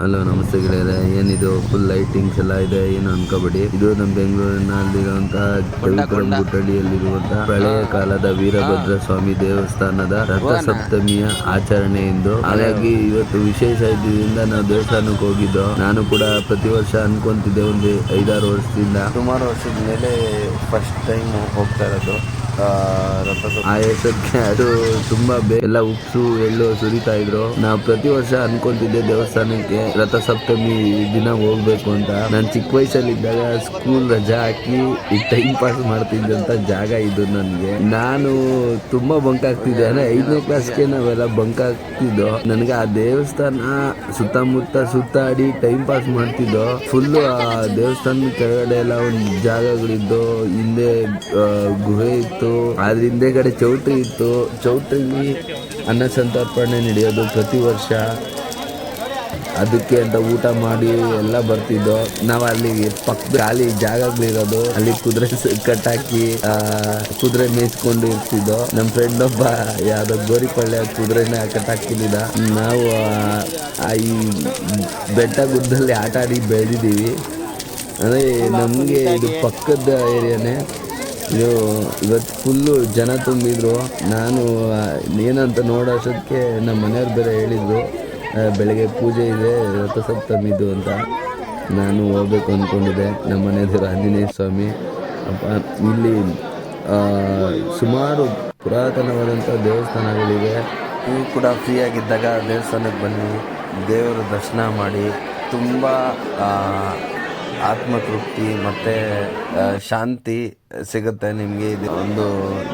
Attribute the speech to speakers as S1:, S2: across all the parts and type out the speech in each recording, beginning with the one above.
S1: Hello ನಮಸ್ತೆ ಗೆಳೆಯರೆ. ಏನಿದು? ಫುಲ್ ಲೈಟಿಂಗ್ಸ್ ಎಲ್ಲ ಇದೆ. ಏನು ಅನ್ಕೋಬೇಡಿ. ಇದು ನಮ್ಮ ಬೆಂಗಳೂರಿನಲ್ಲಿರುವಂತಹ ಗುಟ್ಟಳ್ಳಿಯಲ್ಲಿರುವಂತಹ ಹಳೆಯ ಕಾಲದ ವೀರಭದ್ರ ಸ್ವಾಮಿ ದೇವಸ್ಥಾನದ ರಥಸಪ್ತಮಿಯ ಆಚರಣೆ ಎಂದು ಹಾಗಾಗಿ ಇವತ್ತು ವಿಶೇಷ ಇದರಿಂದ ನಾವು ದೇವಸ್ಥಾನಕ್ಕೆ ಹೋಗಿದ್ದು. ನಾನು ಕೂಡ ಪ್ರತಿ ವರ್ಷ ಅನ್ಕೊಂತಿದ್ದೆ ಒಂದು ಐದಾರು ವರ್ಷದಿಂದ. ಸುಮಾರು ವರ್ಷದ ಮೇಲೆ ಫಸ್ಟ್ ಟೈಮ್ ಹೋಗ್ತಾ ಇರೋದು. ಆ, ಅದು ತುಂಬಾ ಎಲ್ಲ ಉಪ್ಸು ಎಳ್ಳು ಸುರಿತಾ ಇದ್ರು. ನಾವು ಪ್ರತಿ ವರ್ಷ ಅನ್ಕೊಂತಿದ್ದೆ ದೇವಸ್ಥಾನಕ್ಕೆ ರಥಸಪ್ತಮಿ ದಿನ ಹೋಗ್ಬೇಕು ಅಂತ. ನಾನು ಚಿಕ್ಕ ವಯಸ್ಸಲ್ಲಿದ್ದಾಗ ಸ್ಕೂಲ್ ರಜಾ ಹಾಕಿ ಈ ಟೈಮ್ ಪಾಸ್ ಮಾಡ್ತಿದ್ದಂತ ಜಾಗ ಇದು ನನಗೆ. ನಾನು ತುಂಬಾ ಬಂಕ್ ಆಗ್ತಿದ್ದೆ. ಅಂದ್ರೆ ಐದನೇ ಕ್ಲಾಸ್ಗೆ ನಾವೆಲ್ಲ ಬಂಕ್ ಆಗ್ತಿದ್ದೋ. ನನಗೆ ಆ ದೇವಸ್ಥಾನ ಸುತ್ತಮುತ್ತ ಸುತ್ತಾಡಿ ಟೈಮ್ ಪಾಸ್ ಮಾಡ್ತಿದ್ದೋ. ಫುಲ್ ಆ ದೇವಸ್ಥಾನದ ಕೆಳಗಡೆ ಎಲ್ಲ ಒಂದು ಜಾಗಗಳಿದ್ದು. ಹಿಂದೆ ಗುಹೆ ಇತ್ತು. ಅದ್ರ ಹಿಂದೆಗಡೆ ಚೌಟ್ರಿ ಇತ್ತು. ಚೌಟ್ರಿಲಿ ಅನ್ನ ಸಂತರ್ಪಣೆ ನಡೆಯೋದು ಪ್ರತಿ ವರ್ಷ. ಅದಕ್ಕೆ ಅಂತ ಊಟ ಮಾಡಿ ಎಲ್ಲ ಬರ್ತಿದ್ದೋ. ನಾವು ಅಲ್ಲಿ ಪಕ್ಕ ಖಾಲಿ ಜಾಗಗಳಿರೋದು ಅಲ್ಲಿ ಕುದುರೆ ಕಟ್ಟಾಕಿ ಕುದುರೆ ಮೇಯಿಸ್ಕೊಂಡು ಇರ್ತಿದ್ದೋ. ನಮ್ಮ ಫ್ರೆಂಡ್ ಒಬ್ಬ ಯಾವ್ದೋ ಗೋರಿಪಳ್ಳೆ ಕುದುರೆನ ಕಟ್ಟಾಕ್ತಿದ್ದ ನಾವು ಈ ಬೆಟ್ಟ ಗುಡ್ಡದಲ್ಲಿ ಆಟ ಆಡಿ ಬೆಳೆದಿದ್ದೀವಿ. ಅಂದರೆ ನಮಗೆ ಇದು ಪಕ್ಕದ ಏರಿಯಾನೇ ಇದು ಇವತ್ತು ಫುಲ್ಲು ಜನ ತುಂಬಿದ್ರು. ನಾನು ಏನಂತ ನೋಡೋಷ್ಟಕ್ಕೆ ನಮ್ಮ ಮನೆಯವ್ರು ಬೇರೆ ಹೇಳಿದ್ರು ಬೆಳಗ್ಗೆ ಪೂಜೆ ಇದೆ, ರಥಸಪ್ತಮಿದು ಅಂತ. ನಾನು ಹೋಗ್ಬೇಕು ಅಂದ್ಕೊಂಡಿದ್ದೆ ನಮ್ಮ ಮನೆ ಎದುರು ಆಂಜನೇಯ ಸ್ವಾಮಿ. ಅಪ್ಪ, ಇಲ್ಲಿ ಸುಮಾರು ಪುರಾತನವಾದಂಥ ದೇವಸ್ಥಾನಗಳಿವೆ. ನೀವು ಕೂಡ ಫ್ರೀ ಆಗಿದ್ದಾಗ ದೇವಸ್ಥಾನಕ್ಕೆ ಬನ್ನಿ, ದೇವರ ದರ್ಶನ ಮಾಡಿ, ತುಂಬ ಆತ್ಮತೃಪ್ತಿ ಮತ್ತು ಶಾಂತಿ ಸಿಗುತ್ತೆ ನಿಮಗೆ. ಇದು ಒಂದು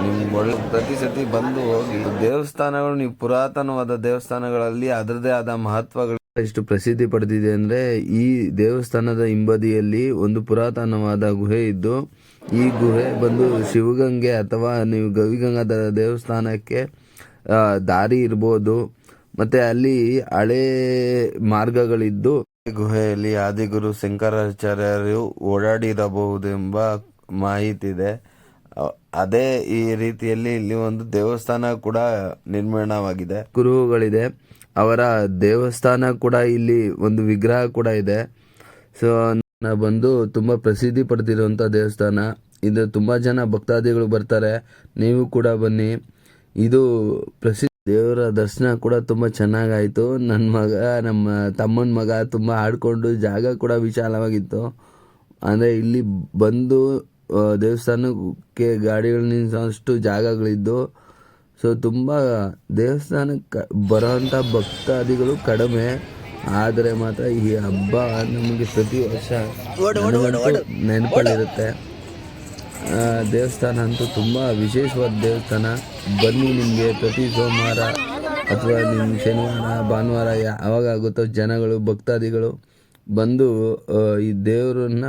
S1: ನಿಮ್ಗೆ ಒಳ್ಳೆ ಪ್ರತಿ ಸತಿ ಬಂದು ಹೋಗಿ ದೇವಸ್ಥಾನಗಳು, ನೀವು ಪುರಾತನವಾದ ದೇವಸ್ಥಾನಗಳಲ್ಲಿ ಅದರದೇ ಆದ ಮಹತ್ವಗಳು ಎಷ್ಟು ಪ್ರಸಿದ್ಧಿ ಪಡೆದಿದೆ ಅಂದರೆ, ಈ ದೇವಸ್ಥಾನದ ಹಿಂಬದಿಯಲ್ಲಿ ಒಂದು ಪುರಾತನವಾದ ಗುಹೆ ಇದ್ದು, ಈ ಗುಹೆ ಬಂದು ಶಿವಗಂಗೆ ಅಥವಾ ನೀವು ಗವಿಗಂಗಾಧರ ದೇವಸ್ಥಾನಕ್ಕೆ ದಾರಿ ಇರ್ಬೋದು. ಮತ್ತೆ ಅಲ್ಲಿ ಹಳೆ ಮಾರ್ಗಗಳಿದ್ದು ಗುಹೆಯಲ್ಲಿ ಆದಿಗುರು ಶಂಕರಾಚಾರ್ಯರು ಓಡಾಡಿರಬಹುದೆಂಬ ಮಾಹಿತಿ ಇದೆ ಅದೇ ಈ ರೀತಿಯಲ್ಲಿ ಇಲ್ಲಿ ಒಂದು ದೇವಸ್ಥಾನ ಕೂಡ ನಿರ್ಮಾಣವಾಗಿದೆ. ಗುರುಗಳಿದೆ. ಅವರ ದೇವಸ್ಥಾನ ಕೂಡ ಇಲ್ಲಿ ಒಂದು ವಿಗ್ರಹ ಕೂಡ ಇದೆ. ಸೊ ಬಂದು ತುಂಬ ಪ್ರಸಿದ್ಧಿ ಪಡೆದಿರುವಂತ ದೇವಸ್ಥಾನ. ಇದು ತುಂಬಾ ಜನ ಭಕ್ತಾದಿಗಳು ಬರ್ತಾರೆ. ನೀವು ಕೂಡ ಬನ್ನಿ. ಇದು ಪ್ರಸಿದ್ಧ ದೇವರ ದರ್ಶನ ಕೂಡ ತುಂಬ ಚೆನ್ನಾಗಾಯಿತು. ನನ್ನ ಮಗ ನಮ್ಮ ತಮ್ಮನ ಮಗ ತುಂಬ ಆಡಿಕೊಂಡು ಜಾಗ ಕೂಡ ವಿಶಾಲವಾಗಿತ್ತು. ಅಂದರೆ ಇಲ್ಲಿ ಬಂದು ದೇವಸ್ಥಾನಕ್ಕೆ ಗಾಡಿಗಳು ನಿಲ್ಲಿಸೋಷ್ಟು ಜಾಗಗಳಿದ್ದು ಸೊ ತುಂಬ ದೇವಸ್ಥಾನಕ್ಕೆ ಬರೋವಂಥ ಭಕ್ತಾದಿಗಳು ಕಡಿಮೆ. ಆದರೆ ಮಾತ್ರ ಈ ಹಬ್ಬ ನಮಗೆ ಪ್ರತಿ ವರ್ಷ ನೆನಪಲ್ಲಿರುತ್ತೆ. ದೇವಸ್ಥಾನ ಅಂತೂ ತುಂಬ ವಿಶೇಷವಾದ ದೇವಸ್ಥಾನ. ಬನ್ನಿ ನಿಮಗೆ ಪ್ರತಿ ಸೋಮವಾರ ಅಥವಾ ನಿಮ್ಮ ಶನಿವಾರ ಭಾನುವಾರ ಯಾವಾಗ ಆಗುತ್ತೋ ಜನಗಳು ಭಕ್ತಾದಿಗಳು ಬಂದು ಈ ದೇವರನ್ನ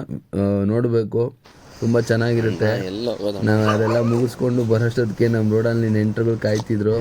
S1: ನೋಡಬೇಕು. ತುಂಬ ಚೆನ್ನಾಗಿರುತ್ತೆ. ನಾವು ಅದೆಲ್ಲ ಮುಗಿಸ್ಕೊಂಡು ಬರೋಷ್ಟೊತ್ತಿಗೆ ನಮ್ಮ ರೋಡಲ್ಲಿ ನೆಂಟರುಗಳು ಕಾಯ್ತಿದ್ರು.